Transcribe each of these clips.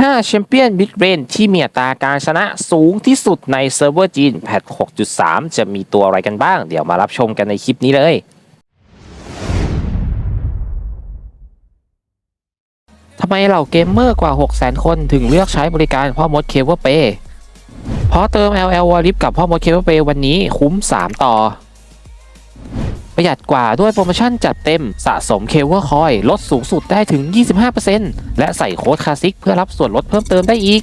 5 แชมเปี้ยนมิดเรนที่มีอัตราการชนะสูงที่สุดในเซิร์ฟเวอร์จีนแพท6.3 จะมีตัวอะไรกันบ้าง เดี๋ยวมารับชมกันในคลิปนี้เลย ทำไมเหล่าเกมเมอร์กว่า 600,000 คนถึงเลือกใช้บริการพ่อมดเคเวอร์เปเพราะเติม LL w a r i p กับพ่อมดเคเวอร์เปวันนี้คุ้ม 3 ต่อ ประหยัดกว่าด้วยโปรโมชั่นจัดเต็มสะสมเคเวอร์คอยลดสูงสุดได้ถึง 25%และใส่โค้ดคลาสสิกเพื่อรับส่วนลดเพิ่มเติมได้อีก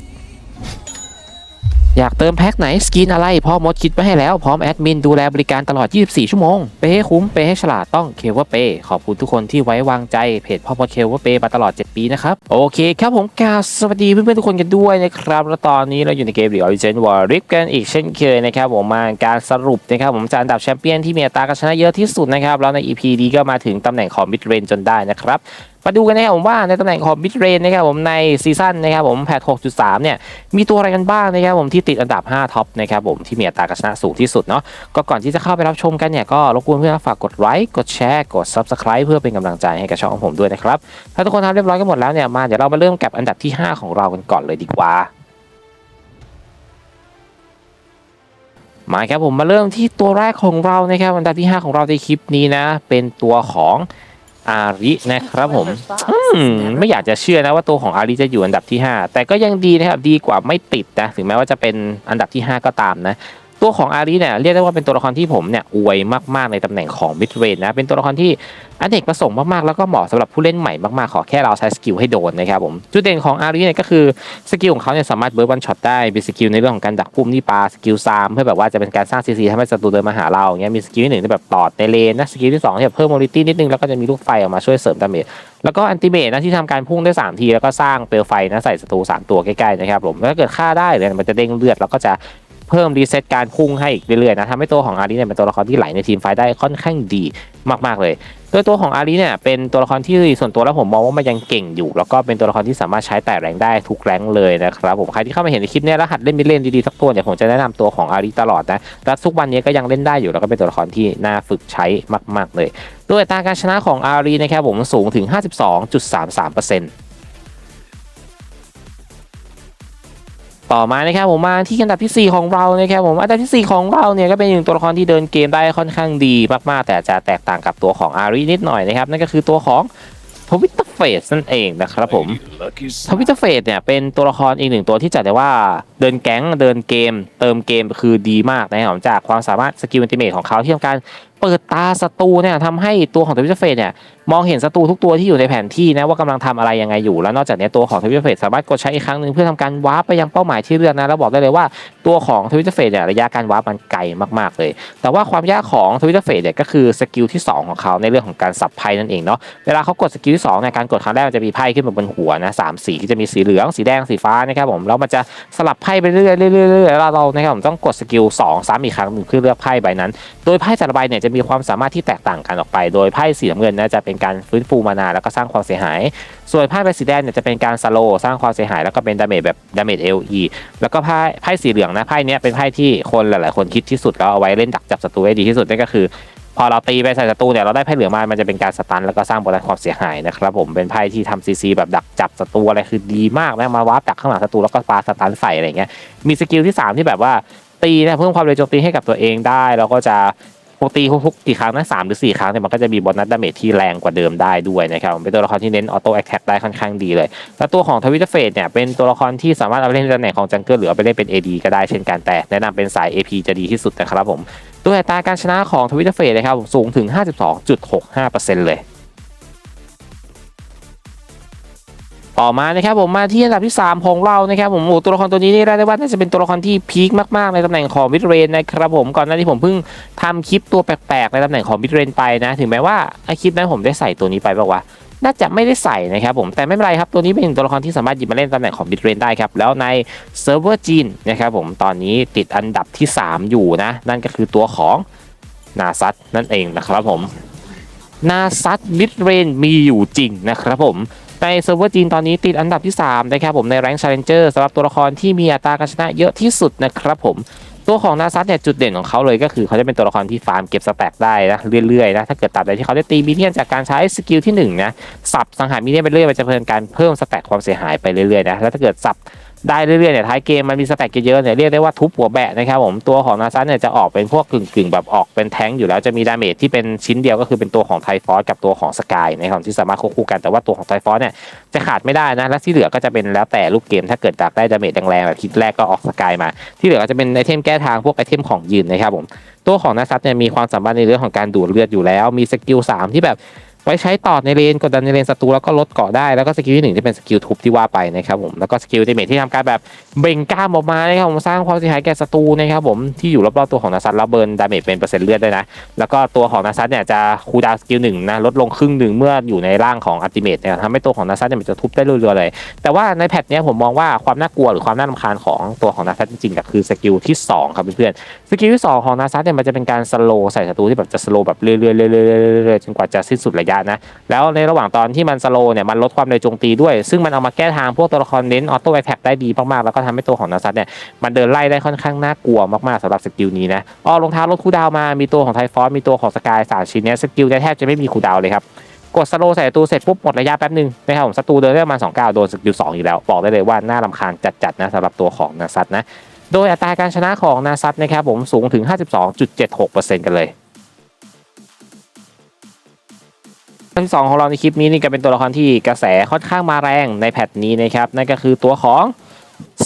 อยากเติมแพ็คไหนสกินอะไรพ่อมดคิดไว้ให้แล้วพร้อมแอดมินดูแลบริการตลอด 24 ชั่วโมง เปให้คุ้มเปให้ฉลาดต้องเควอร์เปย์ขอบคุณทุกคนที่ไว้วางใจเพจพ่อมดเควอร์เปย์มาตลอด 7 ปีนะครับ โอเคครับผมกาสวัสดีเพื่อนๆทุกคนกันด้วยนะครับ แล้วตอนนี้เราอยู่ในเกม The Origin War r i p กันอีกเช่นเคยนะครับผมมาการสรุปนะครับผมจากอันดับแชมเปี้ยนที่มีอัตราการชนะเยอะที่สุดนะครับแล้วใน EP นี้ก็มาถึงตำแหน่งของ Mid Range จนได้นะครับมาดูกันนะครับผมว่าในตำแหน่งของ Mid Range นะครับผมในซีซั่นนะครับผมแพท6.3 เนี่ยมีตัวอะไรกันบ้างนะครับผมที่ติดอันดับ 5 ท็อปนะครับผมที่มีอัตราการชนะสูงที่สุดเนาะก็ก่อนที่จะเข้าไปรับชมกันเนี่ยก็รบกวนเพื่อนๆฝากกดไลค์กดแชร์กด Subscribe เพื่อเป็นกำลังใจให้กับช่องของผมด้วยนะครับถ้าทุกคนทำเรียบร้อยกันหมดแล้วเนี่ยมาเดี๋ยวเรามาเริ่มกับอันดับที่ 5 ของเรากันก่อนเลยดีกว่ามาครับผมมาเริ่มที่ตัวแรกของเรานะครับอันดับที่ 5 ของเราในคลิปนี้นะเป็นตัวของ อารินะครับผมอืมไม่อยากจะเชื่อนะว่าตัวของอาริจะอยู่อันดับที่ 5 แต่ก็ยังดีนะครับดีกว่าไม่ติดนะถึงแม้ว่าจะเป็นอันดับที่ 5 ก็ตามนะ ตัวของอาริเนี่ยเรียกได้ว่าเป็นตัวละครที่ผมเนี่ยอวยมากๆในตำแหน่งของมิดเรนนะเป็นตัวละครที่อเนกประสงค์มากๆแล้วก็เหมาะสำหรับผู้เล่นใหม่มากๆขอแค่เราใช้สกิลให้โดนนะครับผมจุดเด่นของอาริเนี่ยก็คือสกิลของเขาเนี่ยสามารถเบิร์ดวันช็อตได้มีสกิลในเรื่องของการดักพุ่มที่ปลาสกิลซามเพื่อแบบว่าจะเป็นการสร้างซีซีทำให้ศัตรูเดินมาหาเราอย่างเงี้ยมีสกิลที่หนึ่งที่แบบตอดในเลนนะสกิลที่สองที่แบบเพิ่มโมลิตี้นิดนึงแล้วก็จะมีลูกไฟออกมาช่วยเสริมดาเมจแล้วก็อันติเมตนะที่ทำการพุ่งได้ 3 ที แล้วก็สร้างเปลวไฟนะใส่ศัตรู3ตัวใกล้ๆนะครับผมแล้วถ้าเกิดฆ่าได้เนี่ยมันจะเด้งเลือดแล้วก็จะ เพิ่มรีเซ็ตการพุ่งให้อีกเรื่อยๆนะทำให้ตัวของอารีเนี่ยเป็นตัวละครที่ไหลในทีมไฟได้ค่อนข้างดีมากๆเลยโดยตัวของอารีเนี่ยเป็นตัวละครที่ส่วนตัวแล้วผมมองว่ามันยังเก่งอยู่ แล้วก็เป็นตัวละครที่สามารถใช้แต่แรงได้ทุกแรงเลยนะครับผมใครที่เข้ามาเห็นในคลิปเนี้รหัสเล่นมิเล่นดีๆสักตัวเนี่ยผมจะแนะนำตัวของอารีตลอดนะและทุกวันนี้ก็ยังเล่นได้อยู่แล้วก็เป็นตัวละครที่น่าฝึกใช้มาก ๆเลยโดยอัตาการชนะของอารีนะครับผมสูงถึง 52.33% ต่อมานะครับผมมาที่อันดับที่ 4 ของเรานะครับผมอันดับทีสี่ 4 ของเราเนี่ยก็เป็นหนึ่งตัวละครที่เดินเกมได้ค่อนข้างดีมากๆ แต่จะแตกต่างกับตัวของอารีนิดหน่อยนะครับนั่นก็คือตัวของทวิตเตอร์เฟสนั่นเองนะครับผมทวิตเตอร์เฟสเนี่ยเป็นตัวละครอีกหนึ่งตัวที่จัดได้ว่า เดินแก๊งเดินเกม เติมเกมคือดีมากนะครับจากความสามารถสกิลอันติเมทของเขาที่ทำการเปิดตาศัตรูเนี่ยทำให้ตัวของทวิตเฟสเนี่ยมองเห็นศัตรูทุกตัวที่อยู่ในแผนที่นะว่ากำลังทำอะไรยังไงอยู่ แล้วนอกจากนี้ตัวของทวิตเฟสสามารถกดใช้อีกครั้งหนึ่งเพื่อทำการวาร์ปไปยังเป้าหมายที่เลือกนะแล้วบอกได้เลยว่าตัวของทวิตเฟสเนี่ยระยะการวาร์ปมันไกลมากๆเลย แต่ว่าความยากของทวิตเฟสเนี่ยก็คือสกิลที่สองของเขาในเรื่องของการสับไพ่นั่นเองเนาะเวลาเขากดสกิลที่สองในยการกดครั้งแรกมันจะมีไพ่ขึ้นมาบนหัวนะสามสีจะมีสีเหลืองสีแดงสีฟ้านะครับผมแล้วมันจะสลับไพ่ไปเรื่อยๆเรื่อยๆเรื่อยๆแล้วเรานะครับผมต้องกดสกิลสองซ้ำอีกครั้งหนึ่งเพื่อเลือกไพ่ใบนั้น โดยไพ่แต่ละใบเนี่ยจะมีความสามารถที่แตกต่างกันออกไป โดยไพ่สีน้ำเงินนะจะเป็นการฟื้นฟูมานาแล้วก็สร้างความเสียหาย ส่วนไพ่ใบสีแดงเนี่ยจะเป็นการสโลสร้างความเสียหาย แล้วก็เป็นดาเมจแบบดาเมจเอลีแล้วก็ไพ่ไพ่สีเหลืองนะไพ่เนี้ยเป็นไพ่ที่คนหลายๆคนคิดที่สุดแล้วเอาไว้เล่นดักจับศัตรูได้ดีที่สุดนั่นก็คือ พอเราตีไปใส่ศัตรูเนี่ยเราได้ไพ่เหลืองมา มันจะเป็นการสตันแล้วก็สร้างบอลความเสียหายนะครับผมเป็นไพ่ที่ทำซีซีแบบดักจับศัตรูอะไรคือดีมากนะมาวาร์ปดักข้างหลังศัตรูแล้วก็ปาสตันใส่อะไรเงี้ยมีสกิลที่สามที่แบบว่าตีนะเพิ่มความเร็วโจมตีให้กับตัวเองได้แล้วก็จะปกติทุกๆกี่ครั้งนะสามหรือสี่ครั้งเนี่ยมันก็จะมีบอนัสดาเมจที่แรงกว่าเดิมได้ด้วยนะครับเป็นตัวละครที่เน้นออโต้แอคแท็กได้ค่อนข้างดีเลย แล้วตัวของทวิตเตเฟสเนี่ยเป็นตัวละครที่สามารถเอาไปเล่นตำแหน่งของจังเกิลหรือเอาไปเล่นเป็น AD ก็ได้เช่นกันแต่แนะนำเป็นสาย AP จะดีที่สุดนะครับผม ตัวอัตราการชนะของทวิตเตอร์เฟสนะครับสูงถึง 52.65%เลย ต่อมานะครับผมมาที่อันดับที่ 3 ของเรานะครับผมโอ้ตัวละครตัวนี้นี่เรียกได้ว่าน่าจะเป็นตัวละครที่พีคมากๆในตำแหน่งของมิดเรนนะครับผมก่อนหน้านี้ผมเพิ่งทำคลิปตัวแปลกๆในตำแหน่งของมิดเรนไปนะ ถึงแม้ว่าไอคลิปนั้นผมได้ใส่ตัวนี้ไปบอกว่า น่าจะไม่ได้ใส่นะครับผมแต่ไม่เป็นไรครับตัวนี้เป็นตัวละครที่สามารถหยิบมาเล่นตำแหน่งของมิดเรนได้ครับแล้วในเซิร์ฟเวอร์จีนนะครับผมตอนนี้ติดอันดับที่ 3 อยู่นะ นั่นก็คือตัวของนาซัตนั่นเองนะครับผมนาซัตมิดเรนมีอยู่จริงนะครับผมในเซิร์ฟเวอร์จีนตอนนี้ติดอันดับที่ 3 นะครับผมในแรง g ์ Challenger สำหรับตัวละครที่มีอัตราการชนะเยอะที่สุดนะครับผม ตัวของนาซัตเนี่ยจุดเด่นของเขาเลยก็คือเขาจะเป็นตัวละครที่ฟาร์มเก็บสแต็กได้นะเรื่อยๆนะถ้าเกิดตัดใดที่เขาได้ตีมิเนียนจากการใช้สกิลที่หนึ่งนะสับสังหารมิเนียนไปเรื่อยมันจะเพิ่มการเพิ่มสแต็กความเสียหายไปเรื่อยๆนะแล้วถ้าเกิดสับ ได้เรื่อยๆเนี่ยท้ายเกมมันมีสแต็กเยอะๆเนี่ยเรียกได้ว่าทุบหัวแบะนะครับผมตัวของนาซัตเนี่ยจะออกเป็นพวกกึ่งๆ แบบออกเป็นแท้งอยู่แล้วจะมีดาเมจที่เป็นชิ้นเดียวก็คือเป็นตัวของไทฟอสกับตัวของสกายนะครับที่สามารถควบคู่กันแต่ว่าตัวของไทฟอสเนี่ยจะขาดไม่ได้นะและที่เหลือก็จะเป็นแล้วแต่ลูกเกม ถ้าเกิดอยากได้ดาเมจแรงๆแบบทิศแรกก็ออกสกายมา ที่เหลือก็จะเป็นไอเทมแก้ทางพวกไอเทมของยืนนะครับผมตัวของนาซัตเนี่ยมีความสามารถในเรื่องของการดูดเลือดอยู่แล้ว มีสกิล3ที่แบบ ว้ใช้ต่อในเลนกดดันในเลนศัตรูแล้วก็ลดเกาะได้แล้วก็สกิลที่หนึ่งที่เป็นสกิลทุบที่ว่าไปนะครับผมแล้วก็สกิลเดเมจที่ทำการแบบเบ่งกล้ามออกมานะครับผมสร้างความเสียหายแก่ศัตรูนะครับผมที่อยู่รอบๆตัวของนาซัตแล้วเบิร์นดาเมจเป็นเปอร์เซ็นต์เลือดด้วยนะแล้วก็ตัวของนาซัตเนี่ยจะคูดาวสกิลหนึ่งนะลดลงครึ่งหนึ่งเมื่ออยู่ในร่างของอัลติเมทเนี่ยทำให้ตัวของนาซัตเนี่ยมันจะทุบได้รัวๆเลย แต่ว่าในแพทเนี้ยผมมองว่าความน่ากลัวหรือความน่ารำคาญของตัวของนาซัตจริงๆก็คือสกิลที่สองครับเพื่อนๆสกิลที่สองของนาซัตเนี่ยมันจะเป็นการสโลว์ใส่ศัตรูที่แบบจะสโลว์แบบเรื่อยๆเรื่อยๆๆจนกว่าจะสิ้นสุดระยะนะแล้วในระหว่างตอนที่มันสโลเนี่ยมันลดความเร็วโจมตีด้วย ซึ่งมันเอามาแก้ทางพวกตัวละครเน้นออโต้แอทแทกได้ดีมากๆแล้วก็ทำให้ตัวของนาซัตเนี่ยมันเดินไล่ได้ค่อนข้างน่ากลัวมากๆสำหรับสกิลนี้นะอ๋อรองเท้าลดคูลดาวมามีตัวของไทฟอสมีตัวของสกายสามชิ้นเนี้ยสกิลเนี่ยแทบจะไม่มีคูลดาวเลยครับกดสโลใส่ศัตรูเสร็จปุ๊บหมดระยะแป๊บหนึ่งนะครับผมศัตรูเดินได้ประมาณสองก้าวโดนสกิลสองอีกแล้ว บอกได้เลยว่าน่ารำคาญจัดๆนะสำหรับตัวของนาซัตนะโดยอัตราการชนะของนาซัตนะครับผมสูงถึง 52.76%กันเลย อันที่สองของเราในคลิปนี้นี่ก็เป็นตัวละครที่กระแสค่อนข้างมาแรงในแพทนี้นะครับ นั่นก็คือตัวของ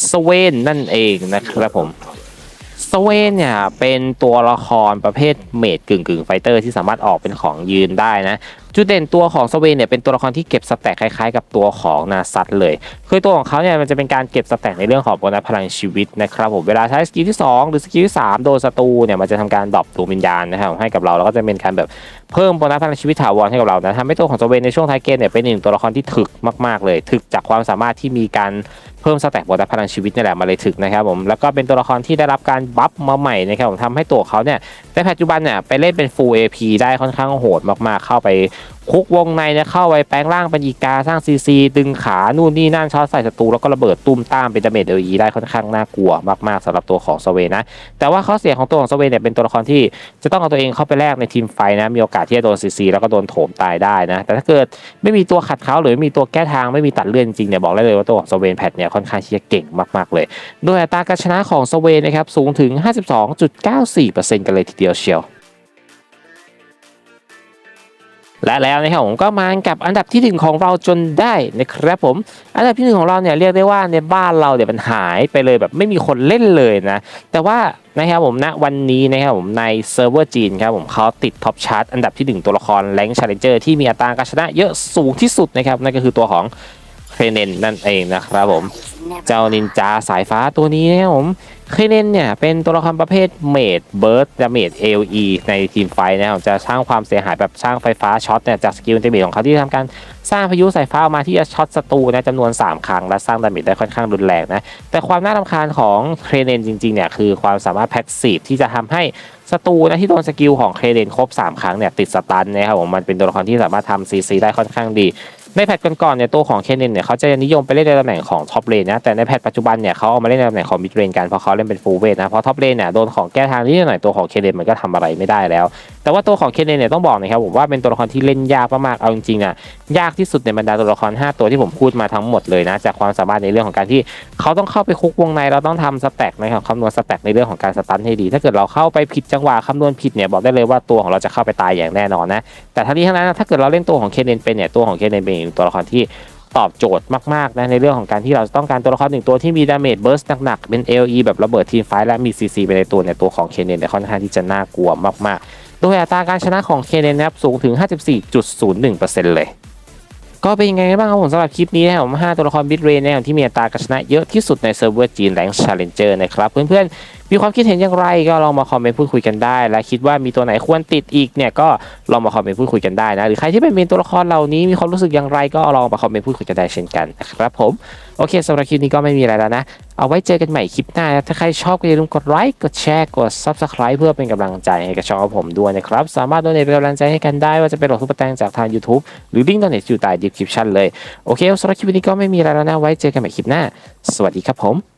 สเวนนั่นเองนะครับผม สเวนเนี่ยเป็นตัวละครประเภทเมดกึ่งกึ่งไฟเตอร์ที่สามารถออกเป็นของยืนได้นะ จุดเด่นตัวของสเวนเนี่ยเป็นตัวละครที่เก็บสแต็กคล้ายๆ กับตัวของนาซัตเลย คือตัวของเขาเนี่ยมันจะเป็นการเก็บสแต็กในเรื่องของโบนัสพลังชีวิตนะครับผมเวลาใช้สกิลที่ 2 หรือสกิลที่3โดนศัตรูเนี่ยมันจะทำการดรอปดวงวิญญาณนะครับให้กับเราแล้วก็จะเป็นการแบบเพิ่มโบนัสพลังชีวิตถาวรให้กับเรานะทำให้ตัวของสเวนในช่วงท้ายเกมเนี่ยเป็นหนึ่งตัวละครที่ถึกมากๆเลย ถึกจากความสามารถที่มีการ เพิ่มสแต็กบนัสพลังชีวิตนี่แหละมาเลยถึกนะครับผมแล้วก็เป็นตัวละครที่ได้รับการบัฟมาใหม่นะครับผมทำให้ตัวเขาเนี่ย ในปัจจุบันเนี่ยไปเล่นเป็น full AP ได้ค่อนข้างโหดมากๆ เข้าไปคุกวงในเนี่ยเข้าไปแปลงร่างเป็นอีกาสร้างซีซีดึงขานู่นนี่นั่นช็อตใส่ศัตรูแล้วก็ระเบิดตุ้มตามเป็นดาเมจเอลีได้ค่อนข้างน่ากลัวมากๆสำหรับตัวของสเวนนะ แต่ว่าข้อเสียของตัวของสเวเนี่ยเป็นตัวละครที่จะต้องเอาตัวเองเข้าไปแลกในทีมไฟนะ มีโอกาสที่จะโดนซีซีแล้วก็โดนโถมตายได้นะ แต่ถ้าเกิดไม่มีตัวขัดเขาหรือไม่มีตัวแก้ทางไม่มีตัดเลื่อนจริงเนี่ยบอกได้เลยว่าตัวของสเวนแพทเนี่ยค่อนข้างที่จะเก่งมากๆเลย โดยอัตราการชนะของสเวนนะครับสูงถึง 52.94%กันเลยทีเดียวเชียว และแล้วนะครับผมก็มากับอันดับที่หนึ่งของเราจนได้นะครับผม อันดับที่หนึ่งของเราเนี่ยเรียกได้ว่าในบ้านเราเนี่ยมันหายไปเลยแบบไม่มีคนเล่นเลยนะ แต่ว่านะครับผมณวันนี้นะครับผมในเซิร์ฟเวอร์จีนครับผมเขาติดท็อปชาร์ตอันดับที่หนึ่งตัวละครแรงชาเลนเจอร์ที่มีอัตราการชนะเยอะสูงที่สุดนะครับนั่นก็คือตัวของเคเนนนั่นเองนะครับผม เจ้านินจาสายฟ้าตัวนี้นะครับผมเคเนนเนี่ยเป็นตัวละครประเภทเมดเบิร์ดจะเมดเอลีในทีมไฟนะครับจะสร้างความเสียหายแบบสร้างไฟฟ้าช็อตเนี่ยจากสกิลเทเมของเขาที่ทำการสร้างพายุสายฟ้าออกมาที่จะช็อตศัตรูนะจำนวน 3 ครั้ง และสร้างดาเมจได้ค่อนข้างรุนแรงนะแต่ความน่ารำคาญของเคเนนจริงๆเนี่ยคือความสามารถแพสซีฟที่จะทำให้ศัตรูนะที่โดนสกิลของเคเนนครบ 3 ครั้งเนี่ยติดสตันนะครับผมมันเป็นตัวละครที่สามารถทำซีซีได้ค่อนข้างดี ในแพทก่อนๆเนี่ยตัวของเคนเนนเนี่ยเขาจะนิยมไปเล่นในตำแหน่งของท็อปเลนนะแต่ในแพทปัจจุบันเนี่ยเขาเอามาเล่นในตำแหน่งของมิดเรนกันเพราะเขาเล่นเป็นฟูลเวทนะเพราะท็อปเลนเนี่ยโดนของแก้ทางนิดหน่อยตัวของเคนเนนมันก็ทำอะไรไม่ได้แล้ว แต่ว่าตัวของเคนเนนเนี่ยต้องบอกนะครับผมว่าเป็นตัวละครที่เล่นยากมากๆเอาจริงๆอะยากที่สุดในบรรดาตัวละคร 5 ตัวที่ผมพูดมาทั้งหมดเลยนะจากความสามารถในเรื่องของการที่เขาต้องเข้าไปคุกวงในเราต้องทำสแต็กนะครับคำนวณสแต็กในเรื่องของการสตันให้ดี ถ้าเกิดเราเข้าไปผิดจังหวะคำนวณผิดเนี่ยบอกได้เลยว่าตัวของเราจะเข้าไปตายอย่างแน่นอนนะแต่ทั้งนี้ทั้งนั้นถ้าเกิดเราเล่นตัวของเคนเนนเป็นเนี่ยตัวของเคนเนนเป็นหนึ่งตัวละครที่ตอบโจทย์มากๆนะในเรื่องของการที่เราต้องการตัวละครหนึ่งตัวที่มีดาเมจเบิร์สหนักๆเป็น LE แบบระเบิดทีมไฟและมี CC ไปในตัวเนี่ยตัวของเคนเนนเนี่ยค่อนข้างที่จะน่ากลัวมากๆ โดยอัตราการชนะของเคนเนนนะครับสูงถึง 54.01%เลย ก็เป็นยังไงกันบ้างครับผมสำหรับคลิปนี้นะครับผม5ตัวละครบิดเรนนะครับที่มีอัตราการชนะเยอะที่สุดในเซิร์ฟเวอร์จีนแรงชาเลนเจอร์นะครับเพื่อนๆ มีความคิดเห็นอย่างไรก็ลองมาคอมเมนต์พูดคุยกันได้ และคิดว่ามีตัวไหนควรติดอีกเนี่ยก็ลองมาคอมเมนต์พูดคุยกันได้นะหรือใครที่เป็นเมนตัวละครเหล่านี้มีความรู้สึกอย่างไรก็ลองมาคอมเมนต์พูดคุยกันได้เช่นกันนะครับผมโอเคสำหรับคลิปนี้ก็ไม่มีอะไรแล้วนะ เอาไว้เจอกันใหม่คลิปหน้านะถ้าใครชอบก็อย่าลืมกดไลค์กดแชร์กด subscribe เพื่อเป็นกำลังใจให้กับช่องของผมด้วยนะครับ สามารถโดนเป็นกำลังใจให้กันได้ว่าจะเป็นหลอดทุกแตงจากทาง YouTube หรือลิงก์โดเนทอยู่ใต้ description เลย โอเคสำหรับคลิปนี้ก็ไม่มีอะไรแล้วนะไว้เจอกันใหม่คลิปหน้า สวัสดีครับผม